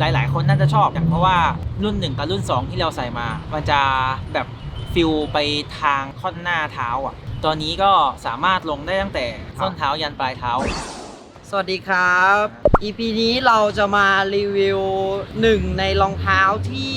หลาย ๆ คนน่าจะชอบอย่างเพราะว่ารุ่น 1 กับรุ่น 2 ที่เราใส่มา มันจะแบบฟิลไปทางค่อนหน้าเท้าอะ ตอนนี้ก็สามารถลงได้ตั้งแต่ส้นเท้ายันปลายเท้า สวัสดีครับ EP นี้เราจะมารีวิวหนึ่งในรองเท้าที่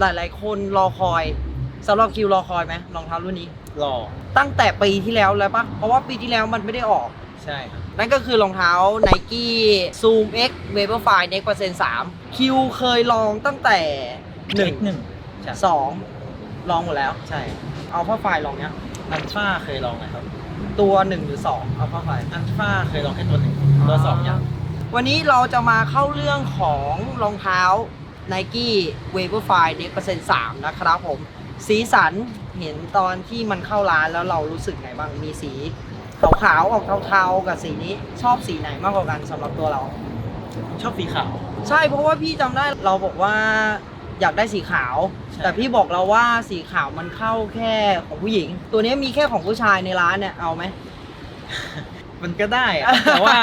หลาย ๆ คนรอคอยสำหรับคิวรอคอยไหมรองเท้ารุ่นนี้ รอ ตั้งแต่ปีที่แล้วแล้วปะเพราะว่าปีที่แล้วมันไม่ได้ออก ใช่ครับ นั่นก็คือรองเท้า Nike Zoom X Vaporfly Next Percent 3คิวเคยลองตั้งแต่ หนึ่ง1หนึ่งใช่2ลองหมดแล้ว ใช่เอาผ้าไฟลองเนี้ย อันฟ้าเคยลองนะครับ ตัว 1 หรือ 2 เอาผ้าไฟ อันฟ้าเคยลองแค่ตัวหนึ่งตัวสองยัง วันนี้เราจะมาเข้าเรื่องของรองเท้า Nike Vaporfly Next Percent 3นะครับผม สีสันเห็นตอนที่มันเข้าร้านแล้วเรารู้สึกไงบ้างมีสี ขาวๆออกเทาๆกับสีนี้ ชอบสีไหนมากกว่ากันสำหรับตัวเรา ชอบสีขาว ใช่เพราะว่าพี่จำได้เราบอกว่าอยากได้สีขาว ใช่ แต่พี่บอกเราว่าสีขาวมันเข้าแค่ของผู้หญิง ตัวนี้มีแค่ของผู้ชายในร้านเนี่ยเอาไหม มันก็ได้อะ แต่ว่า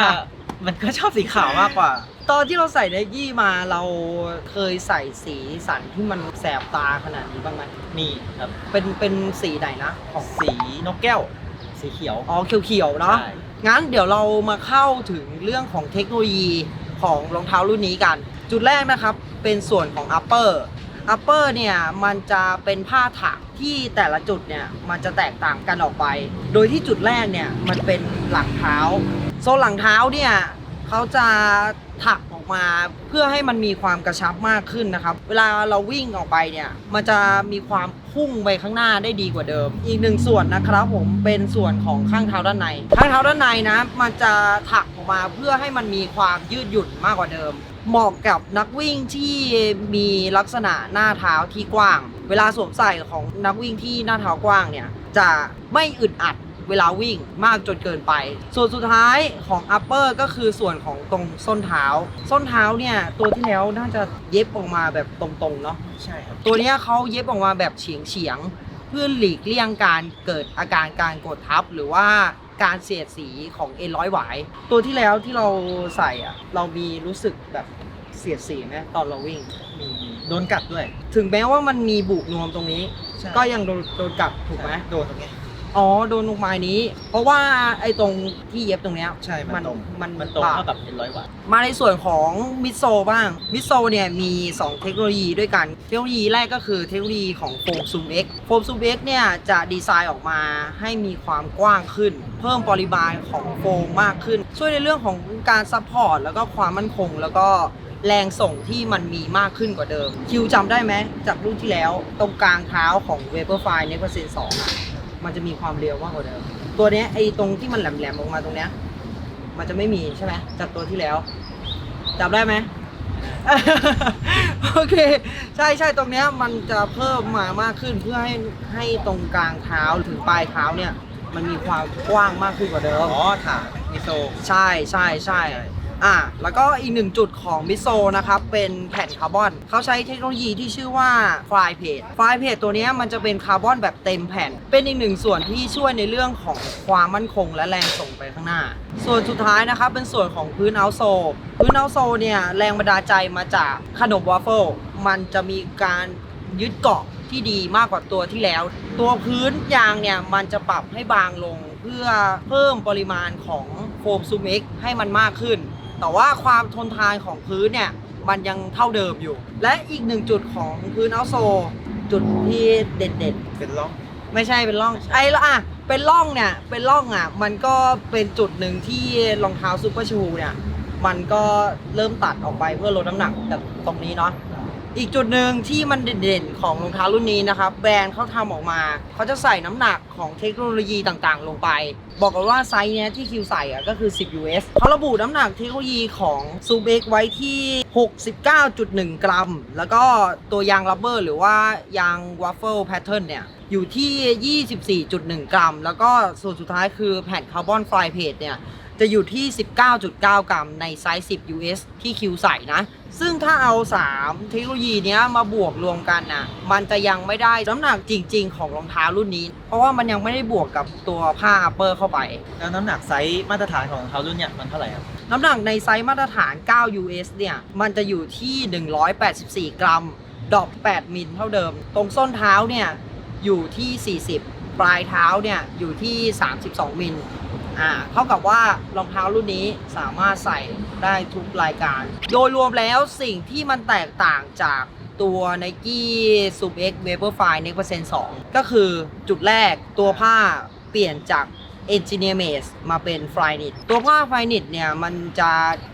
มันก็ชอบสีขาวมากกว่า ตอนที่เราใส่ไนกี้มาเราเคยใส่สีสันที่มันแสบตาขนาดนี้บ้างไหมนี่ครับ เป็นเป็นสีไหนนะของสีนกแก้ว สีเขียวอ๋อเขียวๆเนาะใช่งั้นเดี๋ยวเรามาเข้าถึงเรื่องของเทคโนโลยีของรองเท้ารุ่นนี้กัน จุดแรกนะครับเป็นส่วนของ upper upper เนี่ยมันจะเป็นผ้าถักที่แต่ละจุดเนี่ยมันจะแตกต่างกันออกไป โดยที่จุดแรกเนี่ยมันเป็นหลังเท้า โซนหลังเท้าเนี่ย เขาจะถักออกมาเพื่อให้มันมีความกระชับมากขึ้นนะครับ เวลาเราวิ่งออกไปเนี่ย มันจะมีความพุ่งไปข้างหน้าได้ดีกว่าเดิม อีกหนึ่งส่วนนะครับผมเป็นส่วนของข้างเท้าด้านใน ข้างเท้าด้านในนะ มันจะถักออกมาเพื่อให้มันมีความยืดหยุ่นมากกว่าเดิม เหมาะกับนักวิ่งที่มีลักษณะหน้าเท้าที่กว้าง เวลาสวมใส่ของนักวิ่งที่หน้าเท้ากว้างเนี่ยจะไม่อึดอัด เวลาวิ่งมากจนเกินไป ส่วนสุดท้ายของ upper ก็คือส่วนของตรงส้นเท้า ส้นเท้าเนี่ยตัวที่แล้วน่าจะเย็บออกมาแบบตรงๆเนาะใช่ครับตัวเนี้ยเขาเย็บออกมาแบบเฉียงเฉียงๆเพื่อหลีกเลี่ยงการเกิดอาการการกดทับหรือว่าการเสียดสีของเอ็นร้อยหวาย ตัวที่แล้วที่เราใส่อะเรามีรู้สึกแบบเสียดสีไหมตอนเราวิ่งมีโดนกัดด้วย ถึงแม้ว่ามันมีบุนวมตรงนี้ใช่ก็ยังโดนโดนกัดถูกไหมโดนตรงเนี้ย อ๋อโดนลูกไม้นี้ เพราะว่าไอ้ตรงที่เย็บตรงเนี้ยใช่มันตรง มันมันตรงบาเท่ากับเอ็นร้อยวัตต์ มาในส่วนของมิโซบ้างมิโซเนี่ยมี 2 เทคโนโลยีด้วยกัน เทคโนโลยีแรกก็คือเทคโนโลยีของโฟมซูม X โฟมซูม X เนี่ยจะดีไซน์ออกมาให้มีความกว้างขึ้น เพิ่มปริมาณของโฟมมากขึ้น ช่วยในเรื่องของการซัพพอร์ตแล้วก็ความมั่นคงแล้วก็แรงส่งที่มันมีมากขึ้นกว่าเดิม คิวจำได้ไหมจากรุ่นที่แล้ว ตรงกลางเท้าของ Vaporfly Next Percent 2อะ มันจะมีความเร็วมากกว่าเดิมตัวเนี้ยไอ้ตรงที่มันแหลมๆออกมาตรงเนี้ย มันจะไม่มีใช่ไหมจากตัวที่แล้วจำได้ไหม โอเค ใช่ใช่ตรงเนี้ยมันจะเพิ่มมามากขึ้นเพื่อให้ให้ตรงกลางเท้าถึงปลายเท้าเนี่ย มันมีความกว้างมากขึ้นกว่าเดิมอ๋อถามมิโซ ใช่ใช่ใช่ อะแล้วก็อีกหนึ่งจุดของมิโซนะครับ เป็นแผ่นคาร์บอน เขาใช้เทคโนโลยีที่ชื่อว่าไฟเพจไฟเพจตัวนี้มันจะเป็นคาร์บอนแบบเต็มแผ่น เป็นอีกหนึ่งส่วนที่ช่วยในเรื่องของความมั่นคงและแรงส่งไปข้างหน้า ส่วนสุดท้ายนะครับ เป็นส่วนของพื้นเอาโซ พื้นเอาโซเนี่ยแรงบันดาลใจมาจากขนมวาฟเฟิลมันจะมีการยึดเกาะที่ดีมากกว่าตัวที่แล้ว ตัวพื้นยางเนี่ยมันจะปรับให้บางลง เพื่อเพิ่มปริมาณของโฟมซูมิกให้มันมากขึ้น แต่ว่าความทนทานของพื้นเนี่ยมันยังเท่าเดิมอยู่ และอีกหนึ่งจุดของพื้นเอาโซ จุดที่เด่นๆเป็นล็อกไม่ใช่เป็นร่อง ไอ้ละอะเป็นร่องเนี่ยเป็นร่องอะมันก็เป็นจุดหนึ่งที่รองเท้าซูเปอร์ชูเนี่ยมันก็เริ่มตัดออกไปเพื่อลดน้ำหนักจากตรงนี้เนาะ อีกจุดหนึ่งที่มันเด่นๆของรองเท้ารุ่นนี้นะครับ แบรนด์เขาทำออกมา เขาจะใส่น้ำหนักของเทคโนโลยีต่างๆ ลงไป บอกกันว่าไซส์เนี้ยที่คิวใส่อะก็คือ 10 US เขาระบุน้ำหนักเทคโนโลยีของซูเบกไว้ที่ 69.1 กรัม แล้วก็ตัวยางรับเบอร์หรือว่ายางวัฟเฟิลแพทเทิร์นเนี่ยอยู่ที่ 24.1 กรัม แล้วก็ส่วนสุดท้ายคือแผ่นคาร์บอนไฟเพจเนี่ย จะอยู่ที่ 19.9 กรัมในไซส์ 10 US ที่คิวใส่นะ ซึ่งถ้าเอา 3 เทคโนโลยีเนี้ยมาบวกรวมกันน่ะ มันจะยังไม่ได้น้ำหนักจริง ๆ ของรองเท้ารุ่นนี้ เพราะว่ามันยังไม่ได้บวกกับตัวผ้าอัปเปอร์เข้าไป แล้วน้ำหนักไซส์มาตรฐานของรองเท้ารุ่นเนี้ยมันเท่าไหร่ครับ น้ำหนักในไซส์มาตรฐาน 9 US เนี่ย มันจะอยู่ที่ 184 กรัมดรอป8มิลเท่าเดิม ตรงส้นเท้าเนี่ยอยู่ที่ 40 ปลายเท้าเนี่ยอยู่ที่ 32 มิล อ่าเท่ากับว่ารองเท้ารุ่นนี้สามารถใส่ได้ทุกรายการ โดยรวมแล้วสิ่งที่มันแตกต่างจากตัว Nike Sub X Vaporfly Next Percent 2 ก็คือจุดแรกตัวผ้าเปลี่ยนจาก Engineer Made มาเป็น Flyknit ตัวผ้า Flyknit เนี่ยมันจะ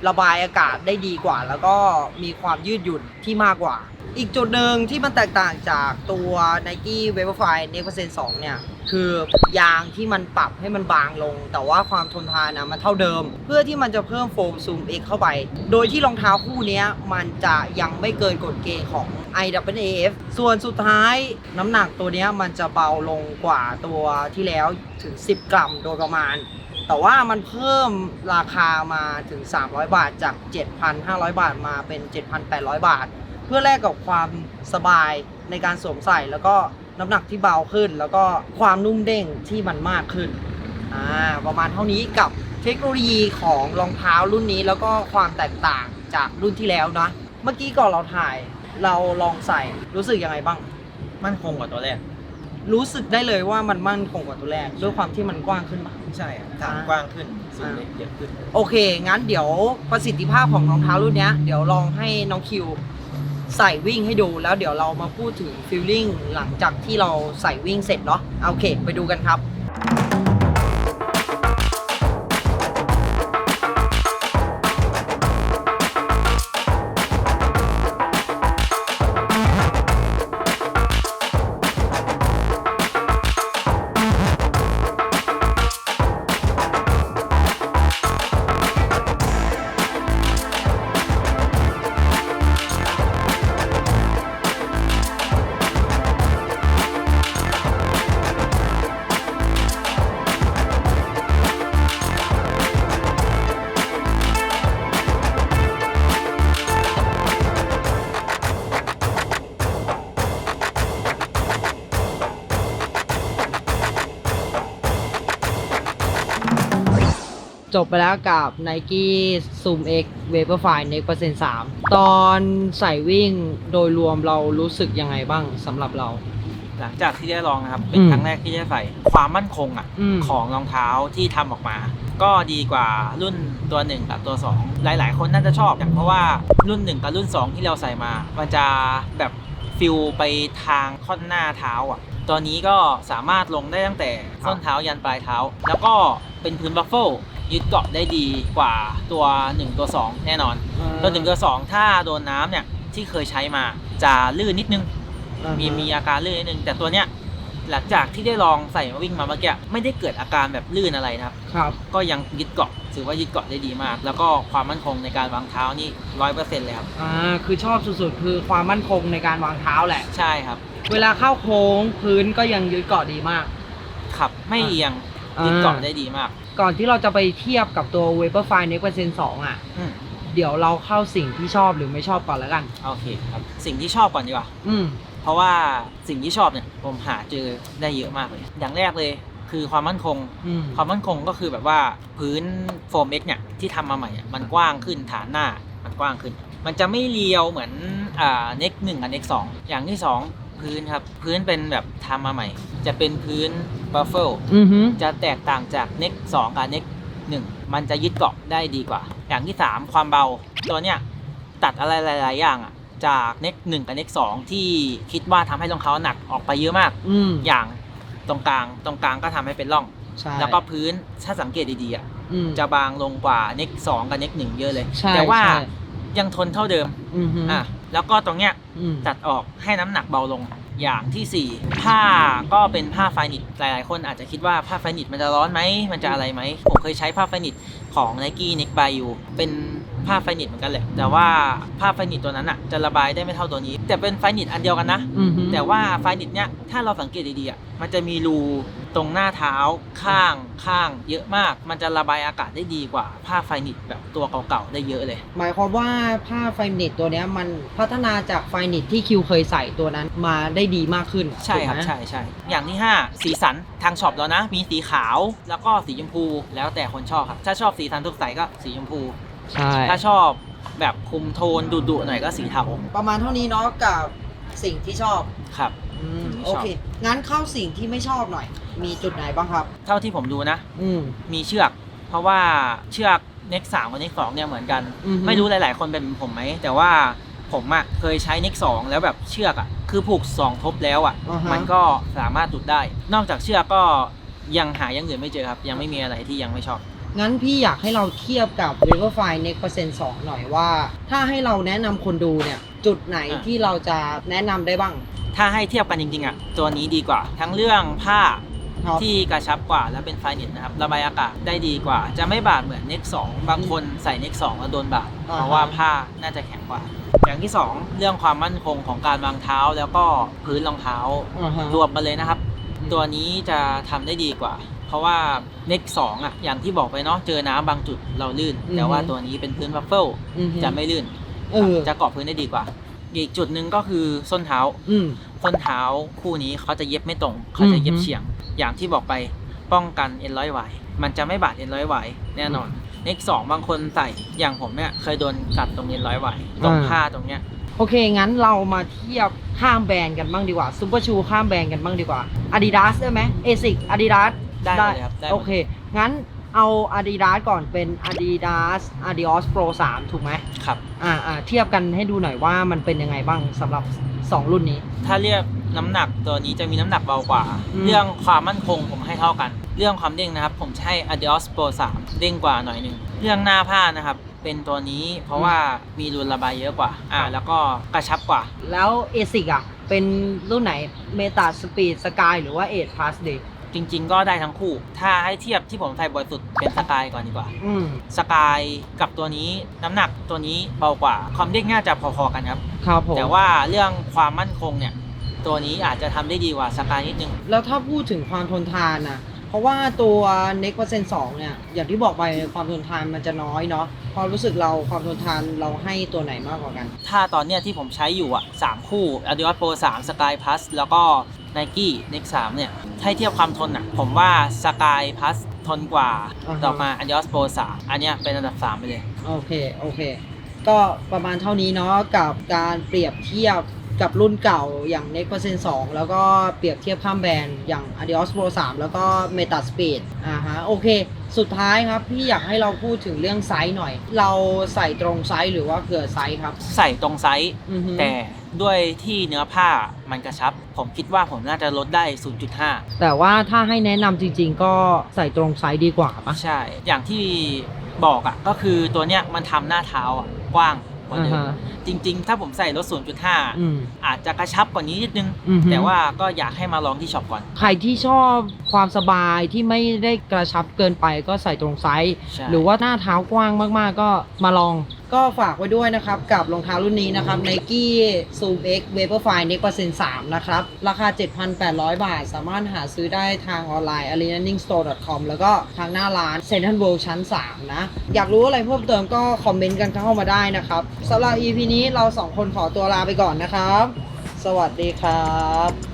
ระบายอากาศได้ดีกว่า แล้วก็มีความยืดหยุ่นที่มากกว่า อีกจุดหนึ่งที่มันแตกต่างจากตัว Nike Vaporfly Next Percent 2เนี่ยคือยางที่มันปรับให้มันบางลง แต่ว่าความทนทานนะมันเท่าเดิม เพื่อที่มันจะเพิ่มโฟมซูม X เข้าไป โดยที่รองเท้าคู่นี้มันจะยังไม่เกินกฎเกณฑ์ของ IAAF ส่วนสุดท้ายน้ำหนักตัวนี้มันจะเบาลงกว่าตัวที่แล้วถึง 10 กรัมโดยประมาณ แต่ว่ามันเพิ่มราคามาถึง 300 บาทจาก 7,500 บาทมาเป็น 7,800 บาท เพื่อแลกกับความสบายในการสวมใส่แล้วก็น้ำหนักที่เบาขึ้น แล้วก็ความนุ่มเด้งที่มันมากขึ้นอ่าประมาณเท่านี้กับเทคโนโลยีของรองเท้ารุ่นนี้แล้วก็ความแตกต่างจากรุ่นที่แล้วนะ เมื่อกี้ก่อนเราถ่าย เราลองใส่รู้สึกยังไงบ้าง มั่นคงกว่าตัวแรก รู้สึกได้เลยว่ามันมั่นคงกว่าตัวแรกด้วยความที่มันกว้างขึ้นปะใช่ครับฐานอ่าก ว้างขึ้นสูงเล็กเยอะขึ้น โอเค งั้นเดี๋ยวประสิทธิภาพของรองเท้ารุ่นเนี้ย เดี๋ยวลองให้น้องคิวใส่วิ่งให้ดูแล้วเดี๋ยวเรามาพูดถึงฟิลลิ่งหลังจากที่เราใส่วิ่งเสร็จเนาะโอเค ไปดูกันครับ จบไปแล้วกับ Nike Zoom X Vaporfly Next Percent 3ตอนใส่วิ่งโดยรวมเรารู้สึกยังไงบ้างสำหรับเรา หลังจากที่ได้ลองนะครับ เป็นอืมครั้งแรกที่ได้ใส่ความมั่นคงอะอืม ของรองเท้าที่ทำออกมา ก็ดีกว่ารุ่นตัวหนึ่งกับตัวสองหลาย ๆ คนน่าจะชอบอย่างเพราะว่ารุ่นหนึ่งกับรุ่นสองที่เราใส่มา มันจะแบบฟิลไปทางค่อนหน้าเท้าอะตัวนี้ก็สามารถลงได้ตั้งแต่ส้นเท้ายันปลายเท้า แล้วก็เป็นพื้นบัฟเฟิล ยึดเกาะได้ดีกว่าตัว 1 ตัว 2 แน่นอน ตัวหนึ่งตัวสองถ้าโดนน้ำเนี่ยที่เคยใช้มาจะลื่นนิดนึง มีมีอาการลื่นนิดนึง แต่ตัวเนี้ยหลังจากที่ได้ลองใส่มาวิ่งมาเมื่อกี้ไม่ได้เกิดอาการแบบลื่นอะไรนะครับ ครับก็ยังยึดเกาะถือว่ายึดเกาะได้ดีมาก แล้วก็ความมั่นคงในการวางเท้านี่ร้อยเปอร์เซ็นต์เลยครับอ่าคือชอบสุดๆ คือความมั่นคงในการวางเท้าแหละ ใช่ครับ เวลาเข้าโค้งพื้นก็ยังยึดเกาะดีมากขับไม่เอียงอ่ายึยึดเกาะได้ดีมาก ก่อนที่เราจะไปเทียบกับตัว Vaporfly Next Percent 2อะ อืมเดี๋ยวเราเข้าสิ่งที่ชอบหรือไม่ชอบก่อนแล้วกัน โอเคครับ สิ่งที่ชอบก่อนดีกว่า อืม เพราะว่าสิ่งที่ชอบเนี่ยผมหาเจอได้เยอะมากเลย อย่างแรกเลยคือความมั่นคง อืม ความมั่นคงก็คือแบบว่าพื้นโฟมเอ็กเนี่ยที่ทำมาใหม่อะมันกว้างขึ้นฐานหน้ามันกว้างขึ้น มันจะไม่เรียวเหมือนอ่าเน็กหนึ่งกับเน็กสองอย่างที่สอง พื้นครับ พื้นเป็นแบบทำมาใหม่ จะเป็นพื้นบัฟเฟิลอือฮึจะแตกต่างจากเน็กสองกับเน็กหนึ่งมันจะยึดเกาะได้ดีกว่า อย่างที่สามความเบา ตัวเนี้ยตัดอะไรหลาย ๆ อย่างอะจากเน็กหนึ่งกับเน็กสองที่คิดว่าทำให้รองเท้าหนักออกไปเยอะมาก อืมอย่างตรงกลางตรงกลางก็ทำให้เป็นร่อง ใช่แล้วก็พื้นถ้าสังเกตดีๆอะอืม จะบางลงกว่าเน็กสองกับเน็กหนึ่งเยอะเลย ใช่แต่ว่าใช่ ยังทนเท่าเดิม อือฮึ อะ แล้วก็ตรงเนี้ยอืมตัดออกให้น้ำหนักเบาลงอย่างที่ 4 ผ้าก็เป็นผ้าไฟนิตหลายๆ คนอาจจะคิดว่าผ้าไฟนิตมันจะร้อนไหมมันจะอะไรไหมผมเคยใช้ผ้าไฟนิตของ n i กี้ Neck by You เป็นผ้าไฟนิตเหมือนกันแหละ แต่ว่าผ้าไฟนิตตัวนั้นอะจะระบายได้ไม่เท่าตัวนี้ แต่เป็นไฟนิตอันเดียวกันนะอือฮึแต่ว่าไฟนิตเนี้ยถ้าเราสังเกตดีๆอะมันจะมีรูตรงหน้าเท้าข้างข้างเยอะมาก มันจะระบายอากาศได้ดีกว่าผ้าไฟนิตแบบตัวเก่าๆได้เยอะเลย หมายความว่าผ้าไฟนิตตัวเนี้ยมันพัฒนาจากไฟนิตที่คิวเคยใส่ตัวนั้นมาได้ดีมากขึ้นใช่ครับถูกไหมใช่ใช่อย่างที่ 5 สีสันทางช็อปแล้วนะ มีสีขาวแล้วก็สีชมพูแล้วแต่คนชอบครับถ้าชอบสีสันทุกใสก็สีชมพู ใช่ ถ้าชอบแบบคุมโทนดุๆหน่อยก็สีเทาประมาณเท่านี้เนาะกับสิ่งที่ชอบครับ อืมไม่ชอบโอเค งั้นเข้าสิ่งที่ไม่ชอบหน่อย มีจุดไหนบ้างครับ เท่าที่ผมดูนะ อืม มีเชือก เพราะว่าเชือกเน็กสามกับเน็กสองเนี่ยเหมือนกัน อือฮึ ไม่รู้หลาย ๆ คนเป็นเหมือนผมไหม แต่ว่าผมอะเคยใช้เน็กสองแล้วแบบเชือกอะคือผูกสองทบแล้วอะอ่าฮะ มันก็สามารถหลุดได้ นอกจากเชือกก็ยังหาอยังอื่นไม่เจอครับ ยังไม่มีอะไรที่ยังไม่ชอบ งั้นพี่อยากให้เราเทียบกับ Riverfly Next Percent 2 หน่อยว่า ถ้าให้เราแนะนำคนดูเนี่ย จุดไหนอะที่เราจะแนะนำได้บ้าง ถ้าให้เทียบกันจริงๆอะตัวนี้ดีกว่า ทั้งเรื่องผ้าครับ ที่กระชับกว่าและเป็นไฟเน็ตนะครับระบายอากาศได้ดีกว่า จะไม่บาดเหมือนเน็ก2บางคนใส่เน็ก2แล้วโดนบาดอ่าฮะเพราะว่าผ้าน่าจะแข็งกว่า อย่างที่2เรื่องความมั่นคงของการวางเท้าแล้วก็พื้นรองเท้า อ่าฮะ รวมกันเลยนะครับอืมตัวนี้จะทำได้ดีกว่า เพราะว่าเน็ก2อะอย่างที่บอกไปเนาะเจอน้ำบางจุดเราลื่นแต่ว่าตัวนี้เป็นพื้นวัฟเฟิลอือฮึจะไม่ลื่นเออจะเกาะพื้นได้ดีกว่า อีกจุดหนึ่งก็คือส้นเท้า อืม ส้นเท้าคู่นี้เขาจะเย็บไม่ตรง เขาจะเย็บอือฮึ เฉียง อย่างที่บอกไปป้องกันเอ็นร้อยไหวมันจะไม่บาดเอ็นร้อยไหวแน่นอนเน็กสองบางคนใส่อย่างผมเนี่ยเคยโดนกัดตรงเอ็นร้อยไหวตรงอ่าผ้าตรงเนี้ย โอเค งั้นเรามาเทียบข้ามแบรนด์กันบ้างดีกว่าซูเปอร์ชูข้ามแบรนด์กันบ้างดีกว่า Adidas ได้ไหม ASIC Adidas ได้หมดเลยครับได้หมดโอเค งั้นเอา Adidas ก่อนเป็น Adidas Adios Pro 3 ถูกไหมครับ อ่าอ่าเทียบกันให้ดูหน่อยว่ามันเป็นยังไงบ้างสำหรับ 2 รุ่นนี้ ถ้าเรียกน้ำหนักตัวนี้จะมีน้ำหนักเบากว่า อืม เรื่องความมั่นคงผมให้เท่ากัน เรื่องความเด้งนะครับ ผมใช้ Adios Pro 3 เด้งกว่าหน่อยหนึ่งเรื่องหน้าผ้านะครับ เป็นตัวนี้เพราะว่ามีรูระบายเยอะกว่า อ่า แล้วก็กระชับกว่า แล้ว ASIC อะ เป็นรุ่นไหน Meta Speed Sky หรือว่า8 Plus Day จริง ๆ ก็ได้ทั้งคู่ ถ้าให้เทียบที่ผมใส่บ่อยสุดเป็นสกายก่อนดีกว่า อืมสกายกับตัวนี้น้ำหนักตัวนี้เบากว่า ความเด้งน่าจะพอๆกันครับ ครับผมแต่ว่าเรื่องความมั่นคงเนี่ย ตัวนี้อาจจะทำได้ดีกว่าสกายนิดนึง แล้วถ้าพูดถึงความทนทานนะเพราะว่าตัว Next Percent 2เนี่ย อย่างที่บอกไปความทนทานมันจะน้อยเนาะพอรู้สึกเราความทนทานเราให้ตัวไหนมากกว่ากัน ถ้าตอนเนี้ยที่ผมใช้อยู่อะสามคู่ Adios Pro 3 Sky Plus แล้วก็ Nike Next 3เนี่ย ให้เทียบความทนอะ ผมว่า Sky Plus ทนกว่า อ่าฮะ ต่อมา Adios Pro 3อันเนี้ยเป็นอันดับ 3 ไปเลย โอเค โอเค ก็ประมาณเท่านี้เนาะกับการเปรียบเทียบกับรุ่นเก่าอย่าง Next Percent 2แล้วก็เปรียบเทียบข้ามแบรนด์อย่าง Adios Pro 3 แล้วก็ Meta Speed อ่าฮะ โอเค สุดท้ายครับพี่อยากให้เราพูดถึงเรื่องไซส์หน่อย เราใส่ตรงไซส์หรือว่าเผื่อไซส์ครับ ใส่ตรงไซส์ อือฮึแต่ ด้วยที่เนื้อผ้ามันกระชับ ผมคิดว่าผมน่าจะลดได้ 0.5 แต่ว่าถ้าให้แนะนำจริงๆ ก็ใส่ตรงไซส์ดีกว่าปะใช่ อย่างที่บอกอะก็คือตัวเนี้ยมันทำหน้าเท้าอะกว้างกว่าอ่าเดิมฮะจริง ๆ ถ้าผมใส่ลด 0.5 อืม อาจจะกระชับกว่านี้นิดนึง อือฮึ แต่ว่าก็อยากให้มาลองที่ช็อปก่อน ใครที่ชอบความสบายที่ไม่ได้กระชับเกินไปก็ใส่ตรงไซส์ ใช่ หรือว่าหน้าเท้ากว้างมากๆ ก็มาลอง ก็ฝากไว้ด้วยนะครับ กับรองเท้ารุ่นนี้นะครับ Nike Zoom X Vaporfly Next Percent 3นะครับ ราคา 7,800 บาท สามารถหาซื้อได้ทางออนไลน์ arenaningstore.com แล้วก็ทางหน้าร้าน Central World ชั้น 3 นะ อยากรู้อะไรเพิ่มเติมก็คอมเมนต์กันเข้ามาได้นะครับสำหรับ EP นี้เราสองคนขอตัวลาไปก่อนนะครับ สวัสดีครับ